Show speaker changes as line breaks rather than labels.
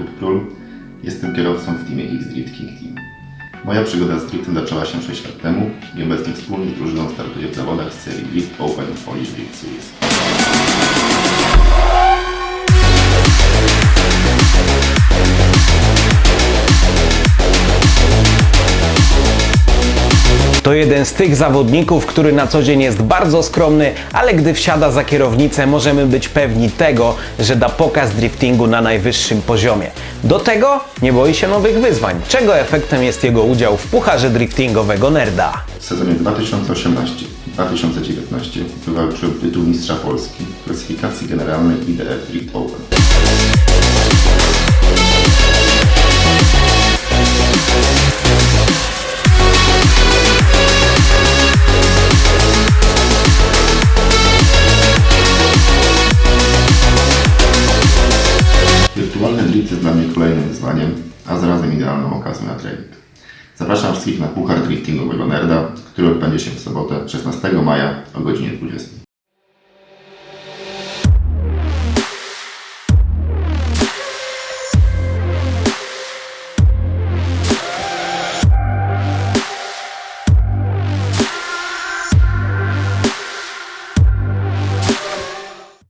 Jakub Król. Jestem kierowcą w teamie X Drift King Team. Moja przygoda z driftem zaczęła się 6 lat temu i obecnie wspólnie z drużyną startuje w zawodach z serii Drift Open Polish Drift Series.
To jeden z tych zawodników, który na co dzień jest bardzo skromny, ale gdy wsiada za kierownicę, możemy być pewni tego, że da pokaz driftingu na najwyższym poziomie. Do tego nie boi się nowych wyzwań, czego efektem jest jego udział w pucharze driftingowego Nerda.
W sezonie 2018-2019 wywalczyłem tytuł Mistrza Polski w klasyfikacji generalnej IDF Drift Open. Jest dla mnie kolejnym wyzwaniem, a zarazem idealną okazją na trening. Zapraszam wszystkich na Puchar Driftingowego Nerda, który odbędzie się w sobotę 16 maja o godzinie 20.